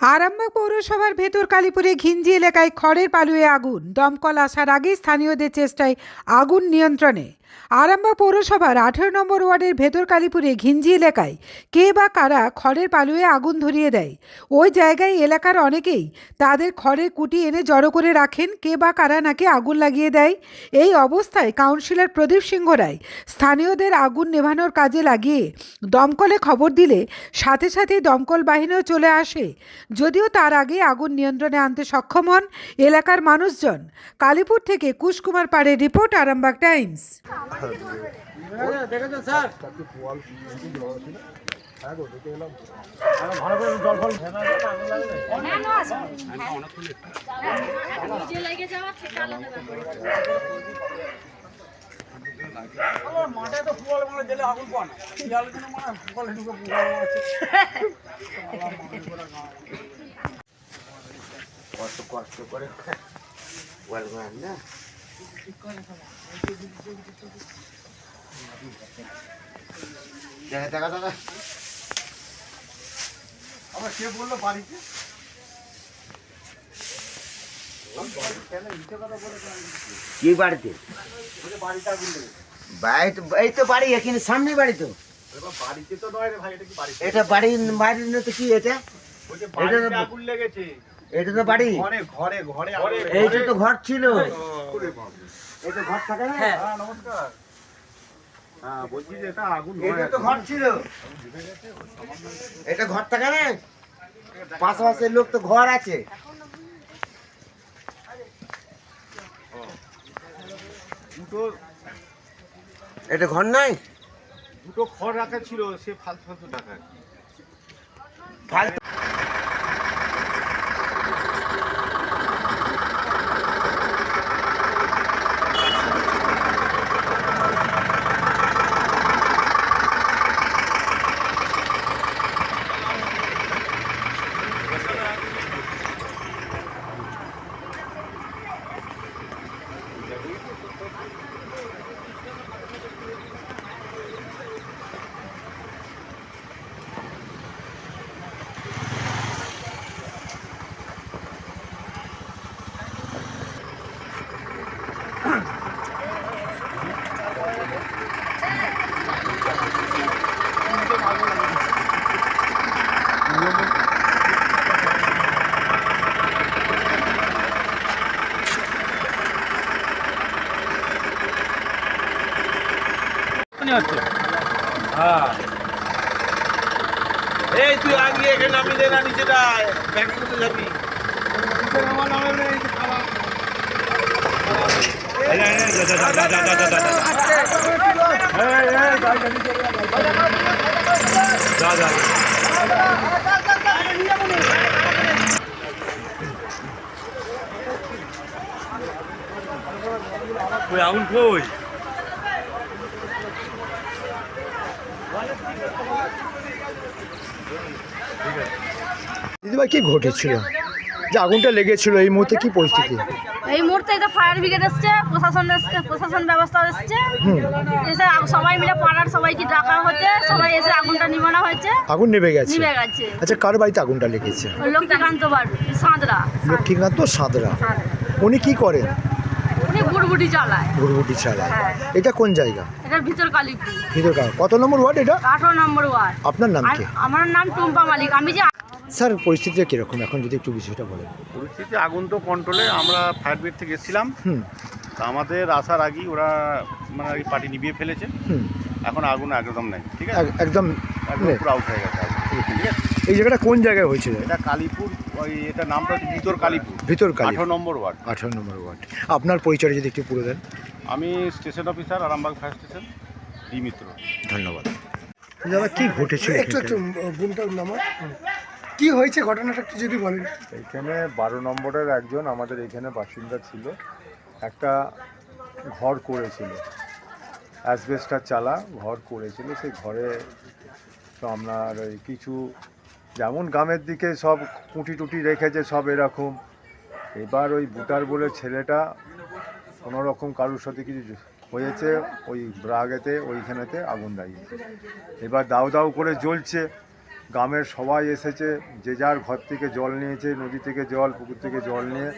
আরামবাগ পৌরসভার ভেতর কালীপুরে ঘিঞ্জি এলাকায় খড়ের পালুয়ে আগুন। দমকল আসার আগেই স্থানীয়দের চেষ্টায় আগুন নিয়ন্ত্রণে। আরামবাগ পৌরসভার আঠেরো নম্বর ওয়ার্ডের ভেতর কালীপুরে ঘিঞ্জি এলাকায় কে বা কারা খড়ের পালুয়ে আগুন ধরিয়ে দেয়, ওই জায়গায় এলাকার অনেকেই তাদের খড়ের কুটি এনে জড়ো করে রাখেন, কে বা কারা নাকি আগুন লাগিয়ে দেয়। এই অবস্থায় কাউন্সিলর প্রদীপ সিংহ রায় স্থানীয়দের আগুন নেভানোর কাজে লাগিয়ে দমকলে খবর দিলে সাথে সাথে দমকল বাহিনীও চলে আসে। যদিও তার আগে আগুন নিয়ন্ত্রণে আনতে সক্ষম হন এলাকার মানুষজন। কালীপুর থেকে কুশকুমার পাড়ের রিপোর্ট আরামবাগ টাইমস। দেখেছেন মাঠে তো ফুটবল মানে জেলে আগুন পান শিয়ালের জন্য মানে ফুটবল ঢুকে ফুটবল মারছে কত কষ্ট করে না? দেখা দেখা দাদা। আবার কে বলল বাড়িতে? কি বাড়িতে? বাড়িতে আগুন লেগে বাড়ি তো এই তো বাড়ি এখানে সামনে বাড়ি তো। বাড়িতে তো নয় রে ভাই এটা কি বাড়ি এটা বাড়ি বাড়ি না তো কি এটা? এটা তো- আগুন লেগেছে। এটা তো বাড়ি। এইটা তো ঘর ছিল। এটা ঘর থাকে না? হ্যাঁ। নমস্কার। হ্যাঁ বলছি যে এটা আগুন এটা তো ঘর ছিল। এটা ঘর থাকে না? পাশাপাশি লোক তো ঘর আছে। দুটো এটা ঘর নাই? দুটো খড় রাখা ছিল সে ফালতু ফালতু টাকা। ফালতু হ্যাঁ এই তুই আগে এখানে নামি দে না নিচে যায় করতে যাবি আগুন কই দিদিভাই কি ঘটেছিল? যে আগুনটা লেগেছিল এই মুহূর্তে কি পরিস্থিতি? এই মুহূর্তে এটা ফায়ার ব্রিগেড এসছে প্রশাসন এসছে প্রশাসন ব্যবস্থা এসছে। এসে সবাই মিলে পাড়ার সবাইকে ডাকা হচ্ছে সবাই এসে আগুনটা নিবানো হয়েছে। আগুন নেমে গেছে? নিভে গেছে। আচ্ছা কার বাড়িতে আগুনটা লেগেছে? লক্ষ্মীকান্ত বাড়ি সাঁতরা। লক্ষ্মীকান্ত সাঁতরা। উনি কি করেন? উনি বুড়বুড়ি চালায়। ঘুরঘুটি চালায়। হ্যাঁ। এটা কোন জায়গা? এটার ভিতর কালীপুর কত নম্বর ওয়ার্ড এটা? আঠারো নম্বর ওয়ার্ড। আপনার নাম কি? আমার নাম টুম্পা মালিক। আমি যে স্যার পরিস্থিতিটা কীরকম? এখন যদি একটু বিষয়টা বলেন। পরিস্থিতি আগুন তো কন্ট্রোলে আমরা ফায়ার ব্রিগেড থেকে এসেছিলাম। হুম। তা আমাদের আসার আগেই ওরা মানে এই পার্টি নিভিয়ে ফেলেছে। হুম। এখন আগুন একদম নেই ঠিক আছে? এক- একদম একদম নেই। পুরো আউট হয়ে গেছে। আগুন। ঠিক আছে এই জায়গাটা কোন জায়গায় হয়েছিল? এটা কালীপুর ওই এটা নামটা হচ্ছে ভিতর কালীপুর। ভিতর কালী আঠারো নম্বর ওয়ার্ড। আঠারো নম্বর ওয়ার্ড। আপনার পরিচয় যদি একটু পুরো দেন। আমি station officer Arambagh fire station D Mitra. ধন্যবাদ। দাদা কি ঘটেছিল একটু একটু বোনটা নামার কি হয়েছে ঘটনাটা একটু যদি বলেন। এখানে বারো নম্বরের একজন আমাদের এখানে বাসিন্দা ছিল। একটা ঘর করেছিল। অ্যাসবেস্টার চালা ঘর করেছিল। সেই ঘরে তো আপনার ওই কিছু যেমন গ্রামের দিকে সব কুটি টুটি রেখেছে সব এরকম। এবার ওই বুটার বলে ছেলেটা কোনো রকম কারোর সাথে কিছু হয়েছে, ওই ব্রাগেতে ওইখানেতে আগুন লাগিয়েছে এবার দাউ দাউ করে জ্বলছে। গ্রামের সবাই এসেছে, যে যার ঘর থেকে জল নিয়েছে, নদী থেকে জল, পুকুর থেকে জল নিয়ে।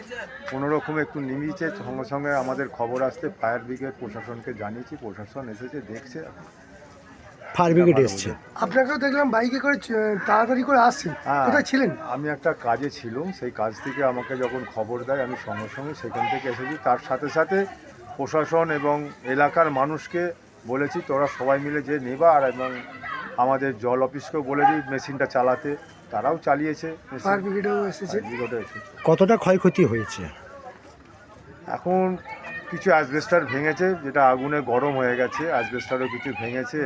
কোনো রকম একটু নিমিয়েছে সঙ্গে সঙ্গে আমাদের খবর আসতে ফায়ার ব্রিগেড প্রশাসনকে জানিয়েছি, প্রশাসন এসেছে, দেখছে। ফায়ার ব্রিগেড এসছে। আপনাকেও দেখলাম বাইকে করে তাড়াতাড়ি করে আসছেন। হ্যাঁ। কোথায় ছিলেন? আমি একটা কাজে ছিলাম সেই কাজ থেকে আমাকে যখন খবর দেয় আমি সঙ্গে সঙ্গে সেখান থেকে এসেছি। তার সাথে সাথে প্রশাসন এবং এলাকার মানুষকে বলেছি তোরা সবাই মিলে যে নেবা আর এবং আমাদের জল অফিসকেও বলে দিই মেশিনটা চালাতে। তারাও চালিয়েছে। ফায়ার ব্রিগেডেও এসেছে। এসেছে। কতটা ক্ষয়ক্ষতি হয়েছে? এখন কিছু অ্যাসবেস্টার ভেঙেছে যেটা আগুনে গরম হয়ে গেছে অ্যাসবেস্টারও কিছু ভেঙেছে।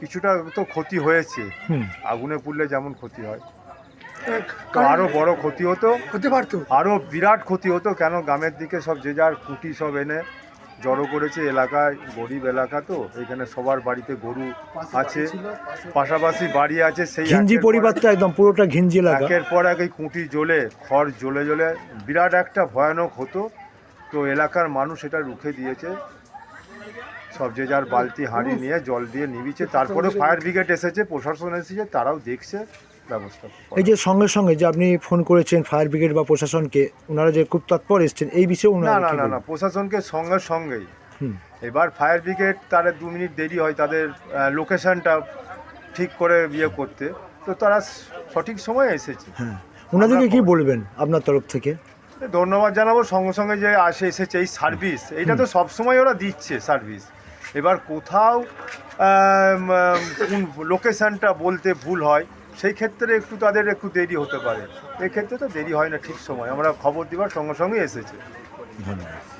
কিছুটা তো ক্ষতি হয়েছে। হুম। আগুনে পুড়লে যেমন ক্ষতি হয়। আরও বড় ক্ষতি হতো। হতে পারতো। আরও বিরাট ক্ষতি হতো কেন গ্রামের দিকে সব যে যার কুটি সব এনে জড়ো করেছে এলাকায় গরিব এলাকা তো এখানে সবার বাড়িতে গরু আছে। পাশাপাশি বাড়ি আছে সেই ঘিঞ্জি পরিবারটা একদম পুরোটা ঘিঞ্জি এলাকা। একের পর এক এই কুঁটি জ্বলে খড় জ্বলে জ্বলে বিরাট একটা ভয়ানক হতো। তো এলাকার মানুষ এটা রুখে দিয়েছে। সব যে যার বালতি হাঁড়ি নিয়ে জল দিয়ে নিবিছে তারপরে ফায়ার ব্রিগেড এসেছে প্রশাসন এসেছে তারাও দেখছে ব্যবস্থা এই যে সঙ্গে সঙ্গে যে আপনি ফোন করেছেন ফায়ার ব্রিগেড বা প্রশাসনকে ওনারা যে খুব তৎপর এসছেন এই বিষয়ে না ওনারা না না না প্রশাসনকে সঙ্গে সঙ্গেই। এবার ফায়ার ব্রিগেড তাদের দু মিনিট দেরি হয় তাদের লোকেশনটা ঠিক করে ইয়ে করতে তো তারা সঠিক সময়ে এসেছে। হ্যাঁ। ওনাদেরকে কি বলবেন আপনার তরফ থেকে? ধন্যবাদ জানাব সঙ্গে সঙ্গে যে আসে এসেছে এই সার্ভিস এইটা তো সব সময় ওরা দিচ্ছে সার্ভিস এবার কোথাও কোন লোকেশানটা বলতে ভুল হয়, সেই ক্ষেত্রে একটু তাদের একটু দেরি হতে পারে। এক্ষেত্রে তো দেরি হয় না ঠিক সময়। আমরা খবর দিবার সঙ্গে সঙ্গে এসেছি। ধন্যবাদ।